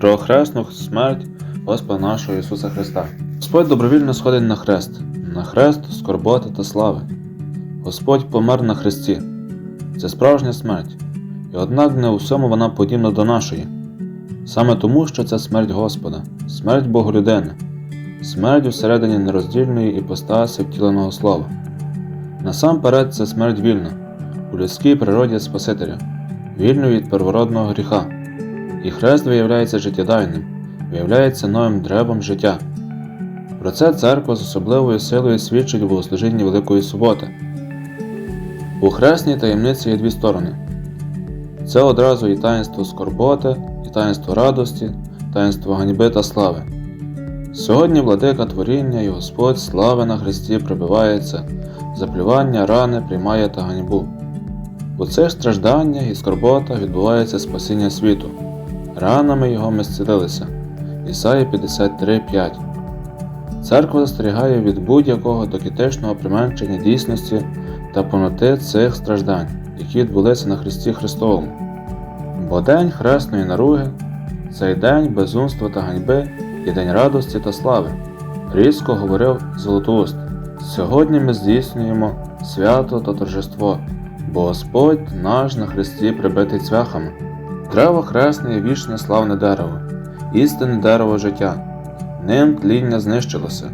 про хресну смерть Господа нашого Ісуса Христа. Господь добровільно сходить на хрест, на хрест скорботи та слави. Господь помер на хресті. Це справжня смерть, і однак не у всьому вона подібна до нашої. Саме тому, що це смерть Господа, смерть Боголюдини, смерть усередині нероздільної іпостаси втіленого слова. Насамперед це смерть вільна, у людській природі Спасителя, вільну від первородного гріха. І хрест виявляється життєдайним, виявляється новим древом життя. Про це церква з особливою силою свідчить богослужінні Великої Суботи. У хресній таємниці є дві сторони. Це одразу і таїнство скорботи, і таїнство радості, таїнство ганьби та слави. Сьогодні владика творіння і Господь слави на Христі прибивається, заплювання рани приймає та ганьбу. У цих стражданнях і скорботах відбувається спасіння світу. Ранами його ми зцілилися. Ісаї 53.5 Церква застерігає від будь-якого докітичного применшення дійсності та повноти цих страждань, які відбулися на Христі Христовому. Бо день хресної наруги цей день безумства та ганьби і день радості та слави. Різко говорив Золотоуст. Сьогодні ми здійснюємо свято та торжество, бо Господь наш на Христі прибитий цвяхами. Древо хресне є вічне славне дерево, істинне дерево життя. Ним тління знищилося,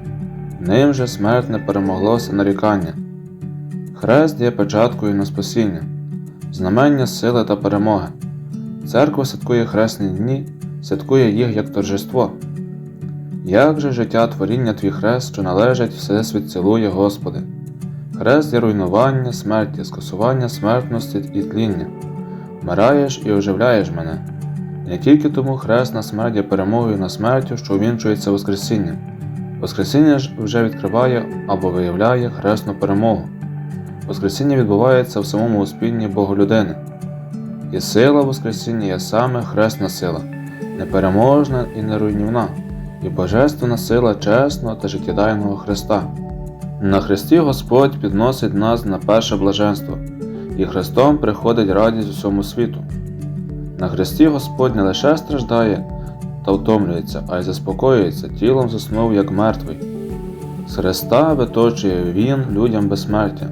ним же смерть не перемоглося нарікання. Хрест є печаткою на спасіння, знамення сили та перемоги. Церква святкує хресні дні, святкує їх як торжество. Як же життя творіння твій хрест, що належить Всесвіт цілує, Господи. Хрест є руйнування, смерті, скасування смертності і тління. Вмираєш і оживляєш мене. Не тільки тому хресна смерть є перемогою на смертю, що увінчується Воскресінням. Воскресіння ж вже відкриває або виявляє хресну перемогу. Воскресіння відбувається в самому успінні Боголюдини. І сила Воскресіння є саме хресна сила, непереможна і неруйнівна, і божественна сила чесного та життєдайного Христа. На Христі Господь підносить нас на перше блаженство, і Христом приходить радість усьому світу. На Христі Господь не лише страждає та втомлюється, а й заспокоюється, тілом заснув як мертвий. З Христа виточує Він людям безсмертя,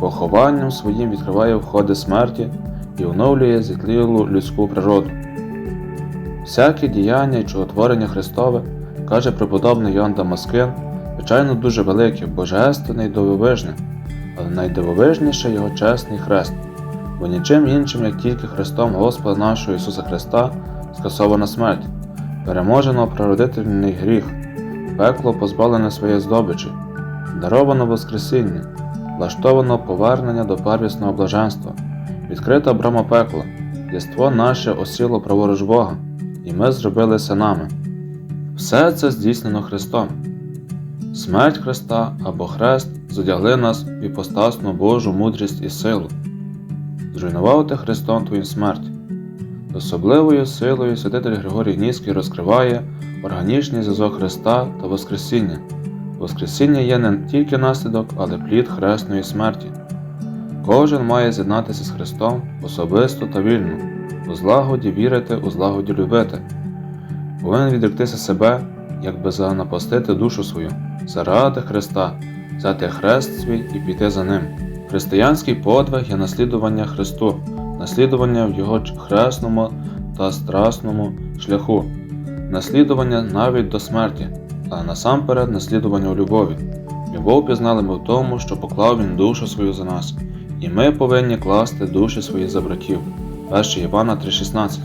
похованням своїм відкриває входи смерті і оновлює зітлілу людську природу. Всяке діяння і чудотворення Христове, каже преподобний Йоанн Дамаскин, звичайно дуже велике, божественне і дивовижне, але найдивовижніше його чесний хрест, бо нічим іншим, як тільки Христом Господа нашого Ісуса Христа, скасована смерть, переможено прародительний гріх, пекло позбавлене своєї здобичі, даровано Воскресіння, влаштовано повернення до первісного блаженства, відкрита брама пекла, єство наше осіло праворуч Бога, і ми зробилися нами. Все це здійснено Христом. Смерть Христа або Хрест зодягли нас в іпостасну Божу мудрість і силу. Зруйнував ти Христом твою смерть. Особливою силою святитель Григорій Ніський розкриває органічний зв'язок Христа та Воскресіння. Воскресіння є не тільки наслідок, але плід хресної смерті. Кожен має з'єднатися з Христом особисто та вільно, у злагоді вірити, у злагоді любити. Повинен відректися себе, якби занапастити душу свою, заради Христа, взяти хрест свій і піти за ним. Християнський подвиг є наслідування Христу, наслідування в Його хресному та страсному шляху, наслідування навіть до смерті, але насамперед наслідування у любові. Любов пізнали ми в тому, що поклав Він душу свою за нас, і ми повинні класти душі свої за братів. 1 Івана 3,16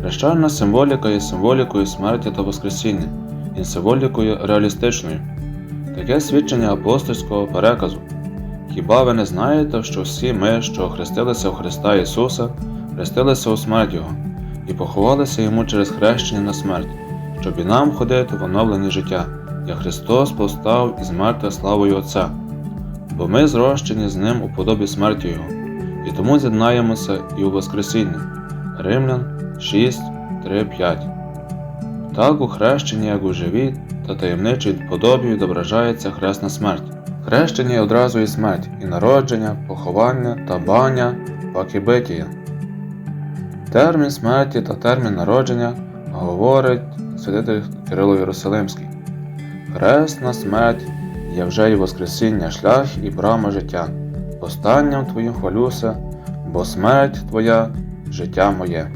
Хрещальна символіка є символікою смерті та Воскресіння, і символікою реалістичною. Таке свідчення апостольського переказу. Хіба ви не знаєте, що всі ми, що охрестилися в Христа Ісуса, хрестилися у смерть Його, і поховалися Йому через хрещення на смерть, щоб і нам ходити в оновленні життя, як Христос повстав із мертвих славою Отця, бо ми зрощені з Ним у подобі смерті Його, і тому з'єднаємося і у Воскресінні. Римлян 6, 3, 5 Так у хрещенні, як у живій та таємничій подобі відображається хресна смерть. Хрещення є одразу і смерть, і народження, поховання та баня, пак і битія. Термін смерті та термін народження говорить святитель Кирило Єрусалимський. Хресна смерть є вже й Воскресіння, шлях і брама життя. Останням твоїм хвалюся, бо смерть твоя життя моє.